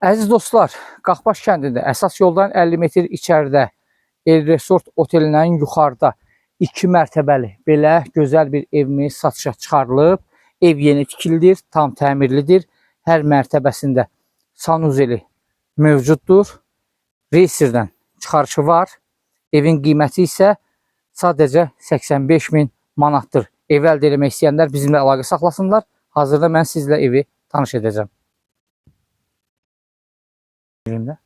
Əziz dostlar, Qaxbaş kəndində əsas yoldan 50 metr içəridə El Resort otelindən yuxarıda 2 mərtəbəli belə gözəl bir evimiz satışa çıxarılıb. Ev yeni tikilidir, tam təmirlidir. Hər mərtəbəsində sanuzeli mövcuddur. Reyserdən çıxarışı var. Evin qiyməti isə sadəcə 85 min manatdır. Ev əldə etmək istəyənlər bizimlə əlaqə saxlasınlar. Hazırda mən sizlə evi tanış edəcəm filmde?